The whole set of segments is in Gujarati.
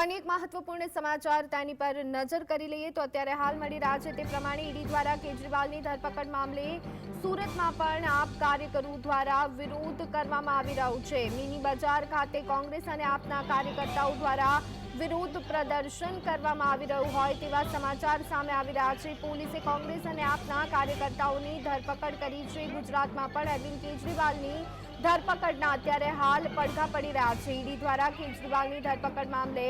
અન્ય એક મહત્વપૂર્ણ સમાચાર તેની પર નજર કરી લઈએ તો અત્યારે હાલ મળી રહ્યા છે તે પ્રમાણે ઈડી દ્વારા કેજરીવાલની ધરપકડ મામલે સુરતમાં પણ આપ કાર્યકરો દ્વારા વિરોધ કરવામાં આવી રહ્યો છે. મિની બજાર ખાતે કોંગ્રેસ અને આપના કાર્યકર્તાઓ દ્વારા વિરોધ પ્રદર્શન કરવામાં આવી રહ્યું હોય તેવા સમાચાર સામે આવી રહ્યા છે. પોલીસે કોંગ્રેસ અને આપના કાર્યકર્તાઓની ધરપકડ કરી છે. ગુજરાતમાં પણ અરવિંદ કેજરીવાલની ધરપકડના અત્યારે હાલ પડઘા પડી રહ્યા છે. ઈડી દ્વારા કેજરીવાલની ધરપકડ મામલે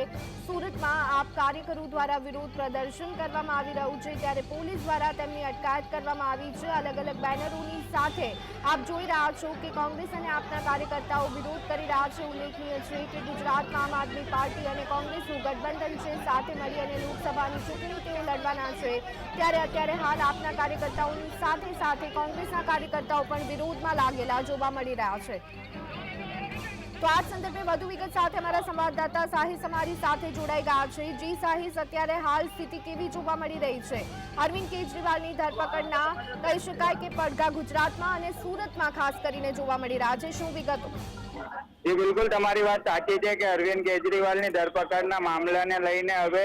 સુરતમાં આપ કાર્યકરો દ્વારા વિરોધ પ્રદર્શન કરવામાં આવી રહ્યું છે. ત્યારે પોલીસ દ્વારા તેમની અટકાયત કરવામાં આવી છે. અલગ અલગ બેનરોની સાથે આપ જોઈ રહ્યા છો કે કોંગ્રેસ અને આપના કાર્યકર્તાઓ વિરોધ કરી રહ્યા છે. ઉલ્લેખનીય છે કે ગુજરાતમાં આમ આદમી પાર્ટી અને કોંગ્રેસનું ગઠબંધન છે. સાથે મળી અને લોકસભાની ચૂંટણી તેઓ લડવાના છે. ત્યારે અત્યારે હાલ આપના કાર્યકર્તાઓની સાથે સાથે કોંગ્રેસના કાર્યકર્તાઓ પણ વિરોધમાં લાગેલા જોવા મળી રહ્યા છે તો આ સંદર્ભે વધુ વિગત સાથે અમારા સંવાદદાતા સાહિસ અમારી સાથે જોડાઈ ગયા છે. જી સાહિસ અત્યારે હાલ સ્થિતિ કેવી જોવા મળી રહી છે? અરવિંદ કેજરીવાલની ધરપકડના કહી શકાય કે પડઘા ગુજરાતમાં અને સુરતમાં ખાસ કરીને જોવા મળી રહ્યા છે. શું વિગતો? જી, બિલકુલ તમારી વાત સાચી છે કે અરવિંદ કેજરીવાલની ધરપકડના મામલાને લઈને હવે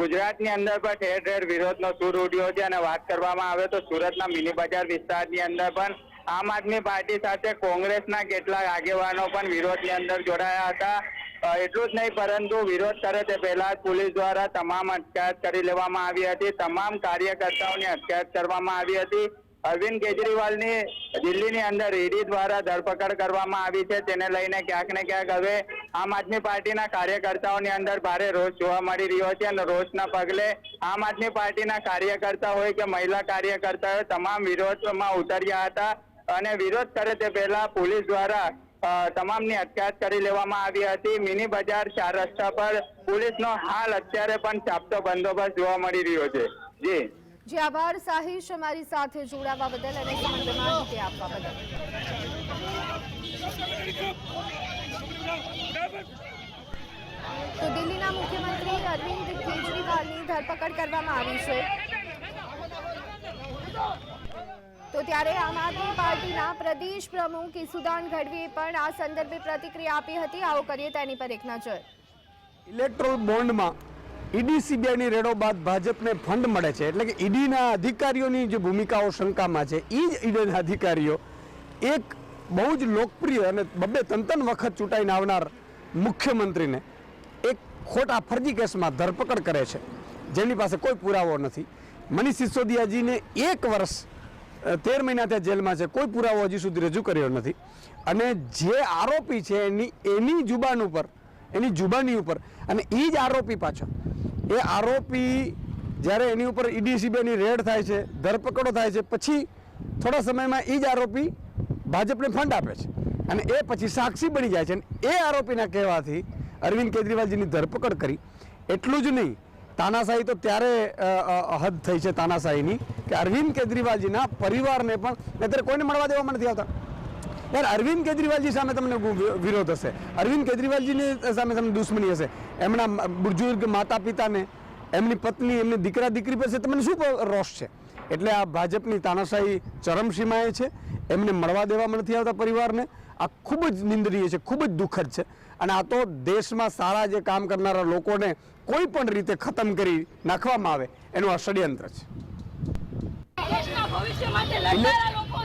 ગુજરાતની અંદર પણ ઠેર ઠેર વિરોધનો સૂર ઉડ્યો છે. અને વાત કરવામાં આવે તો સુરતના મિની બજાર વિસ્તારની અંદર પણ આમ આદમી પાર્ટી સાથે કોંગ્રેસના કેટલાક આગેવાનો પણ વિરોધની અંદર જોડાયા હતા. એટલું જ નહીં, પરંતુ વિરોધ કરે તે પહેલા પોલીસ દ્વારા તમામ અટકાયત કરી લેવામાં આવી હતી. તમામ કાર્યકર્તાઓની અટકાયત કરવામાં આવી હતી. અરવિંદ કેજરીવાલની દિલ્હીની અંદર ઈડી દ્વારા ધરપકડ કરવામાં આવી છે. તેને લઈને ક્યાંક ને ક્યાંક હવે આમ આદમી પાર્ટીના કાર્યકર્તાઓની અંદર ભારે રોષ જોવા મળી રહ્યો છે અને રોષના પગલે આમ આદમી પાર્ટીના કાર્યકર્તા હોય કે મહિલા કાર્યકર્તાઓ તમામ વિરોધમાં ઉતર્યા હતા. અને વિરોધ કરે તે પહેલા પોલીસ દ્વારા તમામની અટકાયત કરી લેવામાં આવી હતી. મિની બજાર ચાર રસ્તા પર પોલીસનો હાલ અત્યારે પણ ચાપતો બંદોબસ્ત જોવા મળી રહ્યો છે. જી. જી, આભાર. સાહિશ અમારી સાથે જોડાવા બદલ અને તો દિલ્હીના મુખ્યમંત્રી અરવિંદ કેજરીવાલની ધરપકડ કરવામાં આવી છે. તો ત્યારે આમ આદમી પાર્ટીના પ્રદેશ પ્રમુખ ઈસુદાન ગઢવીએ પણ આ સંદર્ભે પ્રતિક્રિયા આપી હતી. આવો કરીએ તેની પર એક નજર. ઇલેક્ટ્રોલ બોન્ડમાં ઈડી સીબીઆઈની રેડો બાદ ભાજપને ફંડ મળે છે. એટલે કે ઈડીના અધિકારીઓની જે ભૂમિકાઓ શંકામાં છે એ જ ઈડીના અધિકારીઓ એક બહુ જ લોકપ્રિય અને બબ્બે તંતન વખત ચૂંટાઈને આવનાર મુખ્યમંત્રીને એક ખોટા ફરજી કેસમાં ધરપકડ કરે છે. જેની પાસે કોઈ પુરાવો નથી. મનીષ સિસોદિયાજીને એક વર્ષ તેર મહિના ત્યાં જેલમાં છે. કોઈ પુરાવો હજી સુધી રજૂ કર્યો નથી. અને જે આરોપી છે એની એની જુબાન ઉપર, એની જુબાની ઉપર, અને એ જ આરોપી પાછો એ આરોપી જ્યારે એની ઉપર ઈડી સીબીઆઈની રેડ થાય છે, ધરપકડો થાય છે, પછી થોડા સમયમાં એ જ આરોપી ભાજપને ફંડ આપે છે. અને એ પછી સાક્ષી બની જાય છે. અને એ આરોપીના કહેવાથી અરવિંદ કેજરીવાલજીની ધરપકડ કરી. એટલું જ નહીં તાનાશાહી તો ત્યારે હદ થઈ છે તાનાશાહીની કે અરવિંદ કેજરીવાલજીના પરિવારને પણ અત્યારે કોઈને મળવા દેવામાં નથી આવતા. યાર, અરવિંદ કેજરીવાલજી સામે તમને વિરોધ હશે. અરવિંદ કેજરીવાલજીની સામે તમને દુશ્મની હશે. એમના બુજુર્ગ માતા પિતાને એમની પત્ની, એમની દીકરા, દીકરી પાસે તમને શું રોષ છે? એટલે આ ભાજપની તાનાશાહી ચરમસીમાએ છે. એમને મળવા દેવામાં નથી આવતા પરિવારને. આ ખૂબ જ નિંદનીય છે, ખૂબ જ દુઃખદ છે. અને આ તો દેશમાં સારા જે કામ કરનારા લોકોને કોઈ પણ રીતે ખતમ કરી નાખવામાં આવે, એનું આ ષડયંત્ર છે. ભવિષ્ય માટે લડનારા લોકો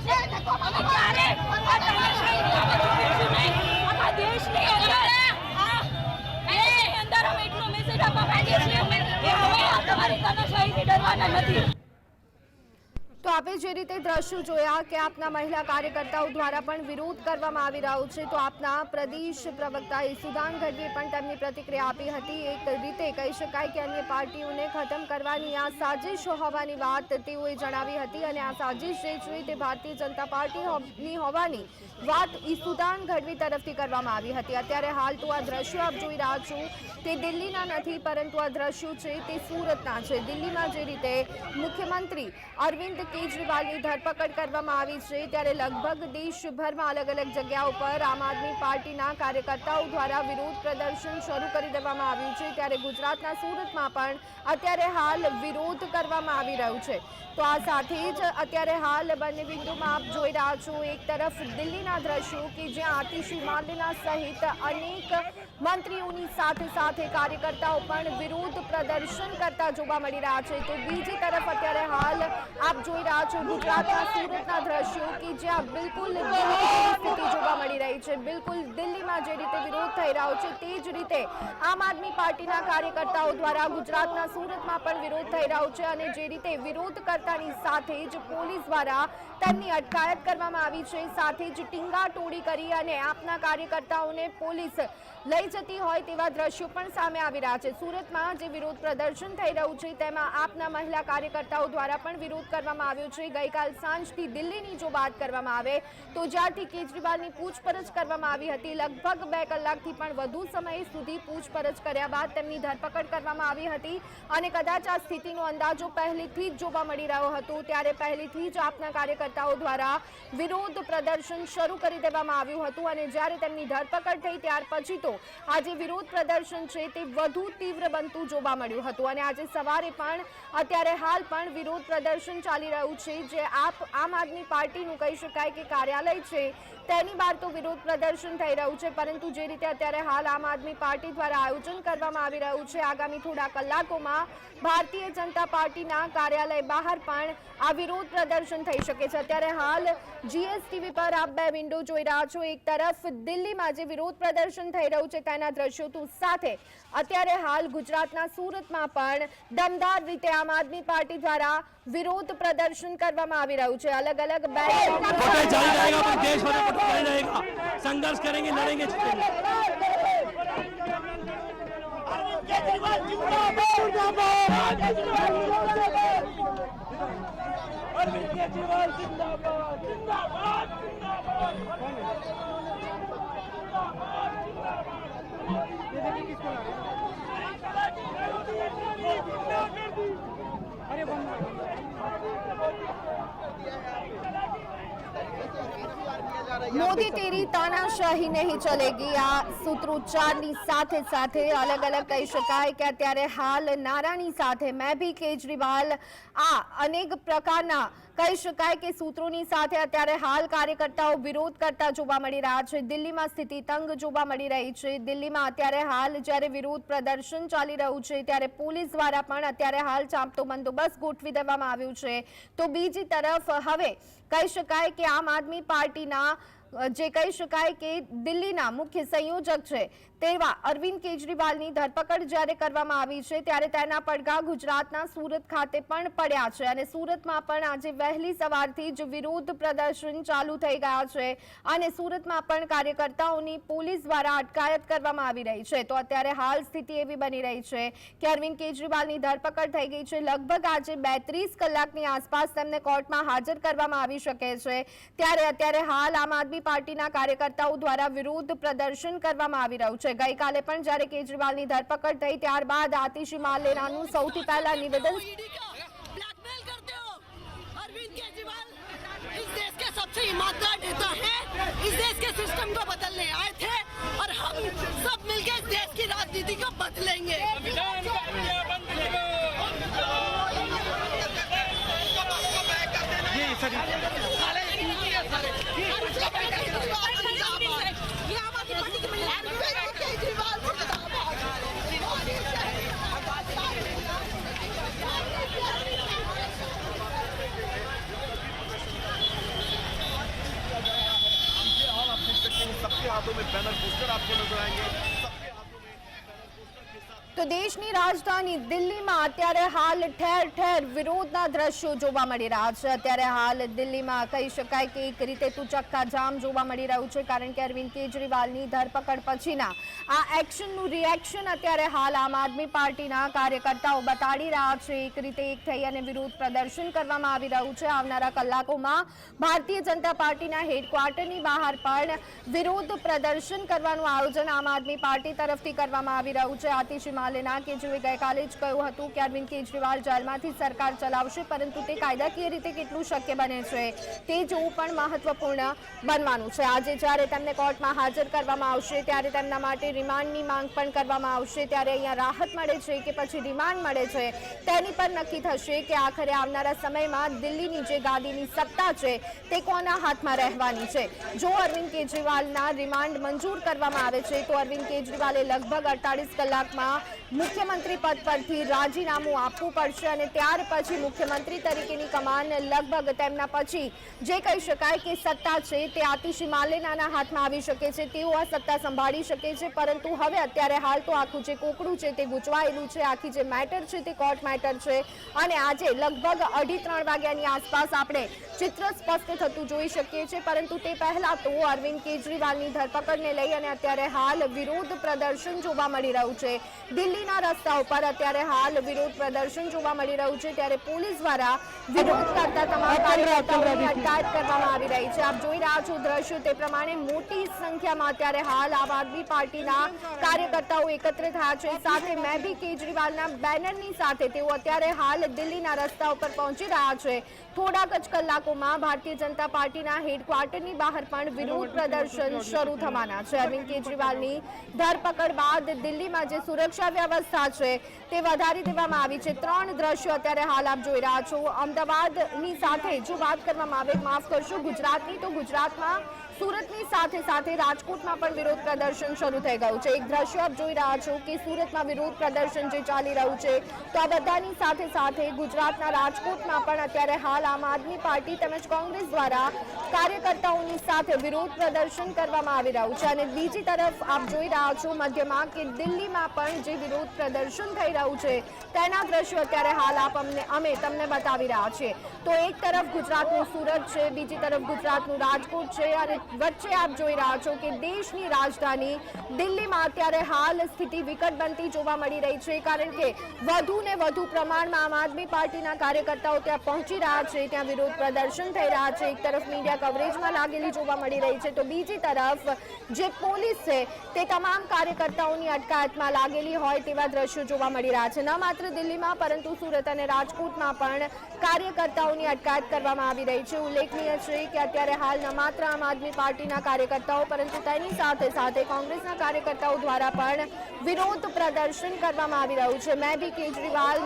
નથી. તો આપે જે રીતે દ્રશ્યો જોયા કે આપના મહિલા કાર્યકર્તાઓ દ્વારા પણ વિરોધ કરવામાં આવી રહ્યો છે, તો આપના પ્રદેશ પ્રવક્તા સુદાન ગઢવીએ પણ તેમની પ્રતિક્રિયા આપી હતી. એક રીતે કહી શકાય કે અન્ય પાર્ટીઓને ખતમ કરવાની આ સાજિશ હોવાની વાત તેઓએ જણાવી હતી અને આ સાજિશ જે છે તે ભારતીય જનતા પાર્ટીની હોવાની વાત ઈસુદાન ગઢવી તરફથી કરવામાં આવી હતી. અત્યારે હાલ તો આ દ્રશ્યો આપ જોઈ રહ્યા છો, તે દિલ્હીના નથી, પરંતુ આ દ્રશ્યો છે તે સુરતના છે. દિલ્હીમાં જે રીતે મુખ્યમંત્રી અરવિંદ કેજરીવાલ કેજરીવાલની ધરપકડ કરવામાં આવી છે. ત્યારે લગભગ દેશભરમાં અલગ અલગ જગ્યાઓ પર આમ આદમી પાર્ટીના કાર્યકર્તાઓ દ્વારા વિરોધ પ્રદર્શન શરૂ કરી દેવામાં આવ્યું છે. ત્યારે ગુજરાતના સુરતમાં પણ અત્યારે હાલ વિરોધ કરવામાં આવી રહ્યું છે. તો આ સાથે જ અત્યારે હાલ બંને બિંદુમાં આપ જોઈ રહ્યા છો, એક તરફ દિલ્હીના દ્રશ્યો કે જ્યાં આતિશી માર્લેના સહિત અનેક મંત્રીઓની સાથે સાથે કાર્યકર્તાઓ પણ વિરોધ પ્રદર્શન કરતા જોવા મળી રહ્યા છે. તો બીજી તરફ અત્યારે હાલ આપ જોઈ રહ્યા છો. ગુજરાતના સુરતના દ્રશ્યો કે જ્યાં બિલકુલ સ્થિતિ રહી છે. બિલકુલ દિલ્હીમાં જે રીતે વિરોધ થઈ રહ્યો છે, તે જ રીતે આમ આદમી પાર્ટીના કાર્યકર્તાઓ દ્વારા ગુજરાતના સુરતમાં પણ વિરોધ થઈ રહ્યો છે અને જે રીતે વિરોધ કરતાની સાથે જ પોલીસ દ્વારા તેમની અટકાયત કરવામાં આવી છે. સાથે જ ટીંગાટોળી કરી અને આપના કાર્યકર્તાઓને પોલીસ લઈ જતી હોય તેવા દ્રશ્યો પણ સામે આવી રહ્યા છે. સુરતમાં જે વિરોધ પ્રદર્શન થઈ રહ્યું છે, તેમાં આપના મહિલા કાર્યકર્તાઓ દ્વારા પણ વિરોધ કરવામાં આવ્યો છે. ગઈકાલ સાંજથી દિલ્હીની જો વાત કરવામાં આવે, તો જ્યારથી કેજરીવાલની પૂછપરછ કરવામાં આવી હતી. લગભગ બે કલાકથી પણ વધુ સમય સુધી પૂછપરછ કર્યા બાદ તેમની ધરપકડ કરવામાં આવી હતી અને કદાચ આ સ્થિતિનો અંદાજો પહેલેથી જ જોવા મળી રહ્યો હતો, ત્યારે પહેલેથી જ આપના કાર્યકર્તાઓ દ્વારા વિરોધ પ્રદર્શન શરૂ કરી દેવામાં આવ્યું હતું અને જ્યારે તેમની ધરપકડ થઈ ત્યાર પછી તો આજે વિરોધ પ્રદર્શન છે તે વધુ તીવ્ર બનતું જોવા મળ્યું હતું અને આજે સવારે પણ અત્યારે હાલ પણ વિરોધ પ્રદર્શન ચાલી રહ્યું છે. જે આપ આમ આદમી પાર્ટીનું કહી શકાય કે કાર્યાલય છે, તેની બહાર તો વિરોધ પ્રદર્શન થઈ રહ્યું છે, પરંતુ જે રીતે અત્યારે હાલ આમ આદમી પાર્ટી દ્વારા આયોજન કરવામાં આવી રહ્યું છે, આગામી થોડા કલાકોમાં ભારતીય જનતા પાર્ટીના કાર્યાલય બહાર પણ આ વિરોધ પ્રદર્શન થઈ શકે છે. અત્યારે હાલ જીએસટીવી પર આપ બે વિન્ડો જોઈ રહ્યા છો. એક તરફ દિલ્હીમાં જે વિરોધ પ્રદર્શન થઈ રહ્યું છે, તેના દ્રશ્યો તો સાથે અત્યારે હાલ ગુજરાતના સુરતમાં પણ દમદાર રીતે આમ આદમી પાર્ટી દ્વારા વિરોધ પ્રદર્શન કરવામાં આવી રહ્યું છે. અલગ અલગ સંઘર્ષ કરેંગે લડેંગે જિંદાબાદ જિંદાબાદ. જિંદાબાદ જિંદાબાદ. में प्रोटेस्ट जारी रहेगा संघर्ष करेंगे लड़ेंगे जीतेंगे મોદી તેરી તાનાશાહી નહીં ચલેગી આ સૂત્રોચ્ચારની સાથે સાથે અલગ અલગ કહી શકાય કે અત્યારે હાલ નારાની સાથે મેં ભી કેજરીવાલ આ અનેક પ્રકારના કહી શકાય કે સૂત્રોની સાથે અત્યારે હાલ કાર્યકર્તાઓ વિરોધ કરતા જોવા મળી રહ્યા છે. દિલ્હીમાં સ્થિતિ તંગ જોવા મળી રહી છે. દિલ્હીમાં અત્યારે હાલ જ્યારે વિરોધ પ્રદર્શન ચાલી રહ્યું છે, ત્યારે પોલીસ દ્વારા પણ અત્યારે હાલ ચાંપતો બંદોબસ્ત ગોઠવી દેવામાં આવ્યું છે. તો બીજી તરફ હવે કહી શકાય કે આમ આદમી પાર્ટીના જે કહી શકાય કે દિલ્હીના મુખ્ય સંયોજક છે, તેવા અરવિંદ કેજરીવાલની ધરપકડ જ્યારે કરવામાં આવી છે, ત્યારે તેના પડઘા ગુજરાતના સુરત ખાતે પણ પડ્યા છે અને સુરતમાં પણ આજે વહેલી સવારથી જ વિરોધ પ્રદર્શન ચાલુ થઈ ગયા છે અને સુરતમાં પણ કાર્યકર્તાઓની પોલીસ દ્વારા અટકાયત કરવામાં આવી રહી છે. તો અત્યારે હાલ સ્થિતિ એવી બની રહી છે કે અરવિંદ કેજરીવાલની ધરપકડ થઈ ગઈ છે. લગભગ આજે બેત્રીસ કલાકની આસપાસ તેમને કોર્ટમાં હાજર કરવામાં આવી શકે છે. ત્યારે અત્યારે હાલ આમ આદમી પાર્ટીના કાર્યકર્તાઓ દ્વારા વિરોધ પ્રદર્શન કરવામાં આવી રહ્યું છે ગઈકાલે પણ જ્યારે કેજરીવાલની ધરપકડ થઈ ત્યારબાદ આતિશી માલેરાનું સૌથી પહેલા નિવેદન ईडी का ब्लैकमेल करते हो अरविंद केजरीवाल इस देश के सबसे ईमानदार नेता हैं इस देश के सिस्टम को बदलने आए थे और हम सकते हैं सबके हाथों में बैनर पोस्टर आपको नजर आएंगे તો દેશની રાજધાની દિલ્હીમાં અત્યારે હાલ ઠેર ઠેર વિરોધના દ્રશ્યો જોવા મળી રહ્યા છે. અત્યારે હાલ દિલ્હીમાં કહી શકાય કે એક રીતે તો ચક્કાજામ જોવા મળી રહ્યું છે, કારણ કે અરવિંદ કેજરીવાલની ધરપકડ પછીના આ એક્શનનું રિએક્શન અત્યારે હાલ આમ આદમી પાર્ટીના કાર્યકર્તાઓ બતાડી રહ્યા છે. એક રીતે એક થઈ અને વિરોધ પ્રદર્શન કરવામાં આવી રહ્યું છે. આવનારા કલાકોમાં ભારતીય જનતા પાર્ટીના હેડક્વાર્ટરની બહાર પણ વિરોધ પ્રદર્શન કરવાનું આયોજન આમ આદમી પાર્ટી તરફથી કરવામાં આવી રહ્યું છે. આતિશી માલેના કે જેઓએ ગઈકાલે જ કહ્યું હતું કે અરવિંદ કેજરીવાલ જેલમાંથી સરકાર ચલાવશે, પરંતુ તે કાયદાકીય રીતે કેટલું શક્ય બને છે તે જોવું પણ મહત્વપૂર્ણ બનવાનું છે. આજે જ્યારે તેમને કોર્ટમાં હાજર કરવામાં આવશે, ત્યારે તેમના માટે રિમાન્ડની માંગ પણ કરવામાં આવશે. ત્યારે અહીંયા રાહત મળે છે કે પછી રિમાન્ડ મળે છે, તેની પર નક્કી થશે કે આખરે આવનારા સમયમાં દિલ્હીની જે ગાદીની સત્તા છે, તે કોના હાથમાં રહેવાની છે? જો અરવિંદ કેજરીવાલના રિમાન્ડ મંજૂર કરવામાં આવે છે, તો અરવિંદ કેજરીવાલે લગભગ અડતાલીસ કલાકમાં મુખ્યમંત્રી પદ પરથી રાજીનામું આપવું પડશે અને ત્યાર પછી મુખ્યમંત્રી તરીકેની કમાન લગભગ તેમના પછી જે કહી શકાય કે સત્તા છે તે આતિશી માલેનાના હાથમાં આવી શકે છે, તેઓ આ સત્તા સંભાળી શકે છે, પરંતુ હવે અત્યારે હાલ તો આખું જે કોકડું છે તે ગૂંચવાયેલું છે, આખી જે મેટર છે તે કોર્ટ મેટર છે અને આજે લગભગ અઢી ત્રણ વાગ્યાની આસપાસ આપણે ચિત્ર સ્પષ્ટ થતું જોઈ શકીએ છીએ પરંતુ તે પહેલા તો અરવિંદ કેજરીવાલની ધરપકડને લઈ અને અત્યારે હાલ વિરોધ પ્રદર્શન જોવા મળી રહ્યું છે. દિલ્હીના રસ્તા ઉપર અત્યારે હાલ વિરોધ પ્રદર્શન જોવા મળી રહ્યું છે ત્યારે પોલીસ દ્વારા વિરોધ કરતા તમામ કાર્યકર્તાઓની અટકાયત કરવામાં આવી રહી છે. આપ જોઈ રહ્યા છો દ્રશ્યો તે પ્રમાણે મોટી સંખ્યામાં અત્યારે હાલ આમ આદમી પાર્ટીના કાર્યકર્તાઓ એકત્ર થયા છે. સાથે મેં બી કેજરીવાલના બેનરની સાથે તેઓ અત્યારે હાલ દિલ્હીના રસ્તા ઉપર પહોંચી રહ્યા છે. થોડાક જ કલાકોમાં ભારતીય જનતા પાર્ટીના હેડક્વાર્ટરની બહાર પણ વિરોધ પ્રદર્શન શરૂ થવાના છે. અરવિંદ કેજરીવાલની ધરપકડ બાદ દિલ્હીમાં જે સુરક્ષા વ્યવસ્થા છે તે વધારી દેવામાં આવી છે. ત્રણ દ્રશ્યો અત્યારે હાલ આપ જોઈ રહ્યા છો. અમદાવાદની સાથે જો વાત કરવામાં આવે, માફ કરશો, ગુજરાતની, તો ગુજરાતમાં સુરતની સાથે સાથે રાજકોટમાં પણ વિરોધ પ્રદર્શન શરૂ થઈ ગયું છે. એક દ્રશ્ય આપ જોઈ રહ્યા છો કે સુરતમાં વિરોધ પ્રદર્શન જે ચાલી રહ્યું છે, તો આ બધાની સાથે સાથે ગુજરાતના રાજકોટમાં પણ અત્યારે હાલ આમ આદમી પાર્ટી તેમજ કોંગ્રેસ દ્વારા કાર્યકર્તાઓની સાથે વિરોધ પ્રદર્શન કરવામાં આવી રહ્યું છે. અને બીજી તરફ આપ જોઈ રહ્યા છો મધ્યમાં કે દિલ્હીમાં પણ જે વિરોધ પ્રદર્શન થઈ રહ્યું છે, તેના દ્રશ્યો અત્યારે હાલ આપ અમને, અમે તમને બતાવી રહ્યા છીએ. તો એક તરફ ગુજરાતનું સુરત છે, બીજી તરફ ગુજરાતનું રાજકોટ છે અને વચ્ચે આપ જોઈ રહ્યા છો કે દેશની રાજધાની દિલ્હીમાં અત્યારે હાલ સ્થિતિ વિકટ બનતી જોવા મળી રહી છે, કારણ કે વધુ ને વધુ પ્રમાણમાં આમ આદમી પાર્ટીના કાર્યકર્તાઓ ત્યાં પહોંચી રહ્યા છે, ત્યાં વિરોધ પ્રદર્શન થઈ રહ્યા છે, એક તરફ મીડિયા કવરેજમાં લાગેલી જોવા મળી રહી છે, તો બીજી તરફ જે પોલીસ છે તે તમામ કાર્યકર્તાઓની અટકાયતમાં લાગેલી હોય તેવા દ્રશ્યો જોવા મળી રહ્યા છે. ન માત્ર દિલ્હીમાં, પરંતુ સુરત અને રાજકોટમાં પણ કાર્યકર્તાઓની અટકાયત કરવામાં આવી રહી છે. ઉલ્લેખનીય છે કે અત્યારે હાલ ન માત્ર આમ આદમી પાર્ટીના કાર્યકર્તાઓ, પરંતુ તેની સાથે સાથે કોંગ્રેસના કાર્યકર્તાઓ દ્વારા પણ વિરોધ પ્રદર્શન કરવામાં આવી રહ્યું છે. મેં બી કેજરીવાલ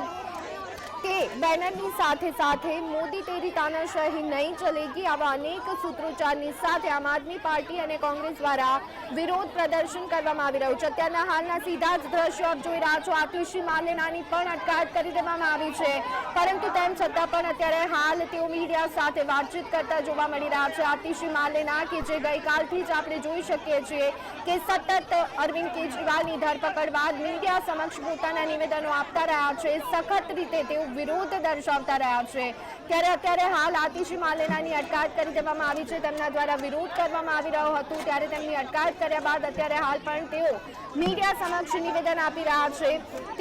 કે બેનરની સાથે સાથે મોદી તેરી તાનાશાહી નહીં ચલેગી આવા અનેક સૂત્રોચ્ચારની સાથે આમ આદમી પાર્ટી અને કોંગ્રેસ દ્વારા વિરોધ પ્રદર્શન કરવામાં આવી રહ્યું છે. અત્યારના હાલના સીધા જ દ્રશ્યો આપ જોઈ રહ્યા છો. આતિશી માલેનાની પણ અટકાયત કરી દેવામાં આવી છે. પરંતુ તેમ છતાં પણ અત્યારે હાલ તેઓ મીડિયા સાથે વાતચીત કરતા જોવા મળી રહ્યા છે. આતિશી માલેના કે જે ગઈકાલથી જ આપણે જોઈ શકીએ છીએ કે સતત અરવિંદ કેજરીવાલની ધરપકડ બાદ મીડિયા સમક્ષ પોતાના નિવેદનો આપતા રહ્યા છે. સખત રીતે તેઓ વિરોધ દર્શાવતા રહ્યા છે. ત્યારે અત્યારે હાલ આતિશી માલેનાની અટકાયત કરી દેવામાં આવી છે. તેમના દ્વારા વિરોધ કરવામાં આવી રહ્યો હતો. ત્યારે તેમની અટકાયત કર્યા બાદ અત્યારે હાલ પણ તેઓ મીડિયા સમક્ષ નિવેદન આપી રહ્યા છે.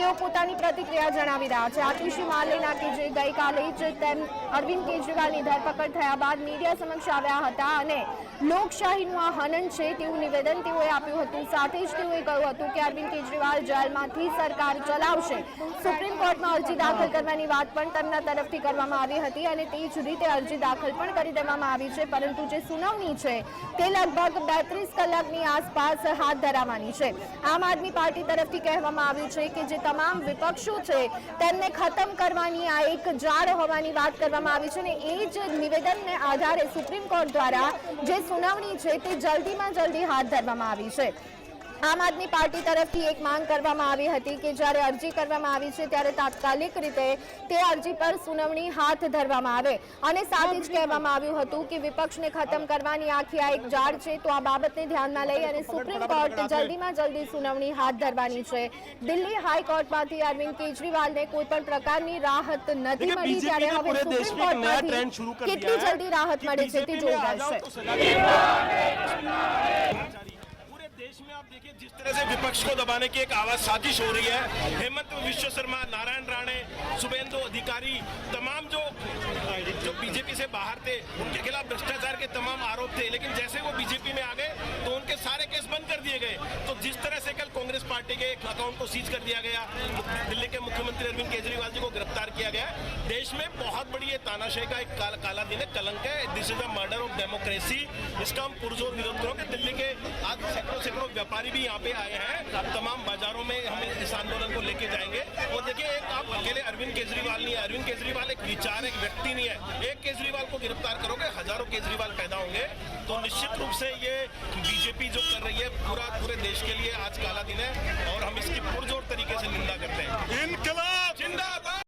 તેઓ પોતાની પ્રતિક્રિયા જણાવી રહ્યા છે. આતિશી માલેના કે જે ગઈકાલે જ તેમ અરવિંદ કેજરીવાલની ધરપકડ થયા બાદ મીડિયા સમક્ષ આવ્યા હતા અને લોકશાહીનું આ હનન છે તેવું નિવેદન તેઓએ આપ્યું હતું. સાથે જ તેઓએ કહ્યું હતું કે અરવિંદ કેજરીવાલ જેલમાંથી સરકાર ચલાવશે. સુપ્રીમ કોર્ટમાં અરજી દાખલ કરવાની વાત પણ તેમના તરફથી કરવામાં આવી હતી અને તે જ રીતે અરજી દાખલ પણ કરી દેવામાં આવી છે, પરંતુ જે સુનાવણી છે તે લગભગ બેત્રીસ કલાકની આસપાસ હાથ ધરાવવાની છે. આમ આદમી પાર્ટી તરફથી કહેવામાં આવ્યું છે કે જે તમામ વિપક્ષો છે તેમને ખતમ કરવાની આ એક જાળ હોવાની વાત કરવામાં આવી છે અને એ જ નિવેદનને આધારે સુપ્રીમ કોર્ટ દ્વારા જે સુનાવણી છે તે જલ્દીમાં જલ્દી હાથ ધરવામાં આવી છે. આમ આદમી પાર્ટી તરફથી એક માંગ કરવામાં આવી હતી કે જ્યારે અરજી કરવામાં આવી છે ત્યારે તાત્કાલિક રીતે તે અરજી પર સુનાવણી હાથ ધરવામાં આવે. અને સાથે જ કહેવામાં આવ્યું હતું કે વિપક્ષને ખતમ કરવાની આખી આ એક જાળ છે તો આ બાબતને ધ્યાનમાં લઈ અને સુપ્રીમ કોર્ટ જલ્દીમાં જલ્દી સુનાવણી હાથ ધરવાની છે. દિલ્હી હાઈકોર્ટમાંથી અરવિંદ કેજરીવાલને કોઈ પણ પ્રકારની રાહત નથી મળી ત્યારે હવે સુપ્રીમ કોર્ટમાંથી કેટલી જલ્દી રાહત મળે છે તે જોવા देश में आप देखिए जिस तरह से विपक्ष को दबाने की एक आवाज़ साजिश हो रही है हेमंत विश्व शर्मा नारायण राणे शुभेंदु अधिकारी तमाम जो जो बीजेपी से बाहर थे उनके खिलाफ भ्रष्टाचार के तमाम आरोप थे लेकिन जैसे वो बीजेपी में आ गए तो उनके सारे केस बंद कर दिए गए। तो जिस तरह से कल कांग्रेस पार्टी के एक अकाउंट को सीज कर दिया गया दिल्ली के मुख्यमंत्री अरविंद केजरीवाल जी को गिरफ़्तार किया गया देश में बहुत बड़ी ये तानाशाही का एक काला, काला दिन है कलंक है this is the murder of democracy इसका हम पुरजोर विरोध करोगे दिल्ली के आज सैकड़ों सैकड़ों करोड़ व्यापारी भी यहाँ पे आए हैं। तमाम बाजारों में हम इस आंदोलन को लेके जाएँगे। और देखिए एक आप अकेले अरविंद केजरीवाल नहीं है। अरविंद केजरीवाल एक विचार एक व्यक्ति नहीं है। एक केजरीवाल को गिरफ़्तार करोगे हज़ारों केजरीवाल पैदा होंगे। तो निश्चित रूप से ये बीजेपी जो कर रही है पूरा पूरे देश के लिए आज काला दिन है। और हम इसकी पुरजोर तरीके से निंदा करते हैं। इनकलाब! जिंदाबाद!